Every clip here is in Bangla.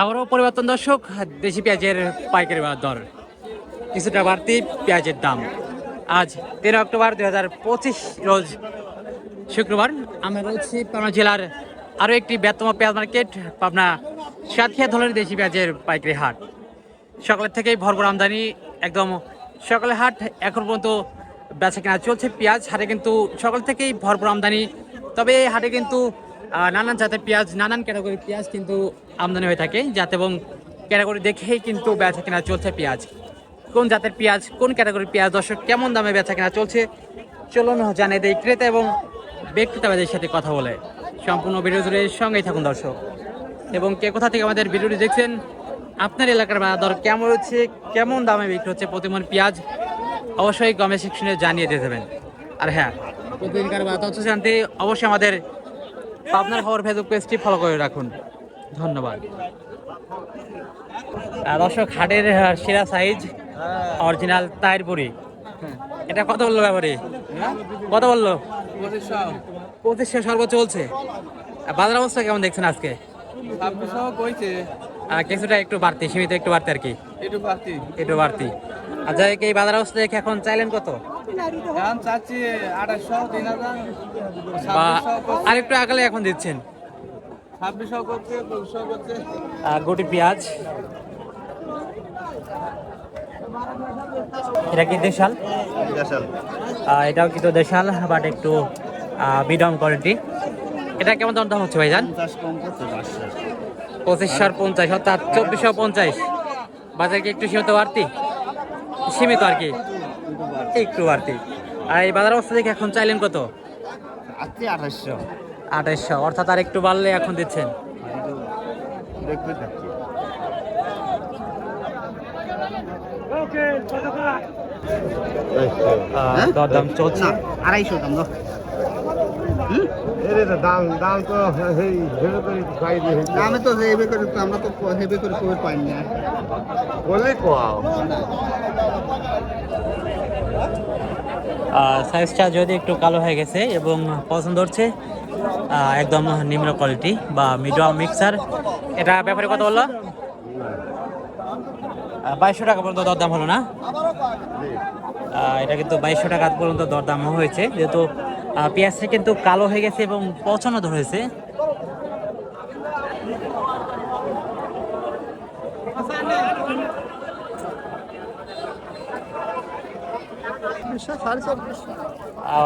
আবারও পরিবর্তন দর্শক, দেশি পেঁয়াজের পাইকারি দর। কিছুটা বাড়তি পেঁয়াজের দাম। আজ তেরো অক্টোবর দুই হাজার পঁচিশ রোজ শুক্রবার। আমরা রয়েছি পাবনা জেলার আরও একটি ব্যস্তম পেঁয়াজ মার্কেট, পাবনা সাতক্ষিয়া ধরনের দেশি পেঁয়াজের পাইকারি হাট। সকালের থেকেই ভরপুর আমদানি, একদম সকালে হাট এখন পর্যন্ত বেচা কেনা চলছে পেঁয়াজ। হাটে কিন্তু সকাল থেকেই ভরপুর আমদানি, তবে এই হাটে কিন্তু নানান জাতের পেঁয়াজ, নানান ক্যাটাগরির পেঁয়াজ কিন্তু আমদানি হয়ে থাকে। যাতে এবং ক্যাটাগরি দেখেই কিন্তু বেচা কেনা চলছে পেঁয়াজ। কোন জাতের পেঁয়াজ, কোন ক্যাটাগরির পেঁয়াজ, দর্শক, কেমন দামে বেচা কেনা চলছে, চলুন জানিয়ে দেয় ক্রেতা এবং বিক্রেতাদের সাথে কথা বলে। সম্পূর্ণ ভিডিও জুড়ে সঙ্গেই থাকুন দর্শক। এবং কে কোথা থেকে আমাদের ভিডিওটি দেখছেন, আপনার এলাকার দর কেমন হচ্ছে কেমন দামে বিক্রি হচ্ছে প্রতিমন পেঁয়াজ, অবশ্যই কমেন্ট সেকশনে জানিয়ে দিয়ে দেবেন। আর হ্যাঁ প্রতিদিনকার বাজার তথ্য জানতে অবশ্যই আমাদের পাবনার খবর ফেসবুক পেজটি ফলো করে রাখুন। ধন্যবাদ। দর্শক হাটের সেরা সাইজ অরিজিনাল তাইর তাইরপুরি। এটা কত বলল ব্যাপারে? কত বলল? পঁচিশশো সর্বোচ্চ চলছে। বাজার অবস্থা কেমন দেখছেন আজকে? কিছুটা একটু বাড়তি সীমিত একটু বাড়তি আর কি। একটু পাচ্ছি একটু বাড়তি আর এই বাজার অবস্থা দেখে এখন চাইলেন কত? দাম চাচ্ছি আঠাশশো তিন হাজার আরেকটু আগালে এখন দিচ্ছেন? ছাব্বিশশো করছে পঁচিশশো করছে। আহ, গুটি পেঁয়াজ। এটা কি দেশাল? আহ, এটাও কিন্তু দেশাল বাট একটু বিডম কোয়ালিটি এটা কেমন দাম হচ্ছে ভাইজান? পঁচিশশো আর পঞ্চাশ অর্থাৎ চব্বিশশো পঞ্চাশ। বাজার কি একটু সীমিত বাড়তি? সীমিত আর কি? একটু বাড়তি। আর এই বাজার অবস্থা দেখে এখন চাইলেন কত? আজকে আঠাশশো। অর্থাৎ আর একটু বাড়লে এখন দিচ্ছেন? দরদাম চলছে। আড়াইশো দাম দাম দাম তো সেই ভেবে করে পাই দিয়ে দামে তো হেবে করে তো আমরা তো হেবে করে খবর পাই না। বলে কোয়াও সাইজটা যদি একটু কালো হয়ে গেছে এবং পছন্দ হচ্ছে একদম নিম্ন কোয়ালিটি বা মিডিয়াম মিক্সার এটা ব্যাপারে কথা বলল? বাইশশো টাকা পর্যন্ত দরদাম হলো না? এটা কিন্তু বাইশশো টাকা পর্যন্ত দরদাম হয়েছে। যেহেতু পেঁয়াজটা কিন্তু কালো হয়ে গেছে এবং পছন্দ ধরেছে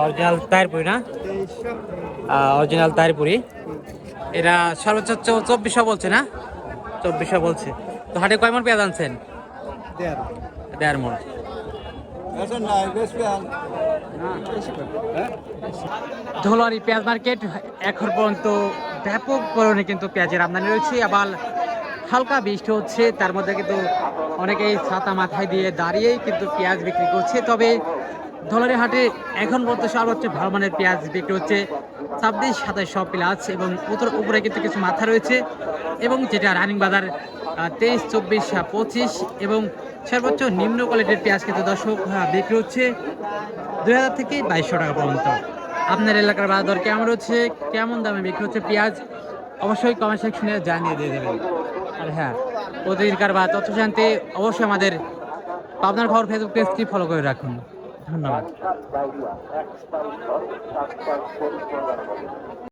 অরিজিনাল তাইরপুরি না? অরিজিনাল তাইরপুরি। এরা সর্বোচ্চ চব্বিশশো বলছে না? চব্বিশশো বলছে। তো হাটে কয় মন পেঁয়াজ আনছেন? দেড় মন ধোলারি পেঁয়াজ মার্কেট এখন পর্যন্ত ব্যাপক পরিমাণে কিন্তু পেঁয়াজের আমদানি রয়েছে। আবার হালকা বৃষ্টি হচ্ছে তার মধ্যে কিন্তু অনেকেই ছাতা মাথায় দিয়ে দাঁড়িয়েই কিন্তু পেঁয়াজ বিক্রি করছে। তবে ধোলারি হাটে এখন পর্যন্ত সর্বোচ্চ ভালো মানের পেঁয়াজ বিক্রি হচ্ছে ছাব্বিশ সব প্লাস এবং উত্তর উপরে কিন্তু কিছু মাথা রয়েছে এবং যেটা রানিং বাজার তেইশ, চব্বিশ পঁচিশ এবং সর্বোচ্চ নিম্ন কোয়ালিটির পেঁয়াজ কিন্তু দর্শক বিক্রি হচ্ছে দুই হাজার থেকে বাইশশো টাকা পর্যন্ত। আপনার এলাকার বাজার দর কেমন হচ্ছে কেমন দামে বিক্রি হচ্ছে পেঁয়াজ? অবশ্যই কমেন্ট সেকশনে জানিয়ে দিয়ে দেবেন। আর হ্যাঁ প্রতিদিনকার বা তথ্য জানতে অবশ্যই আমাদের পাবনার খবর ফেসবুক পেজটি ফলো করে রাখুন। ধন্যবাদ।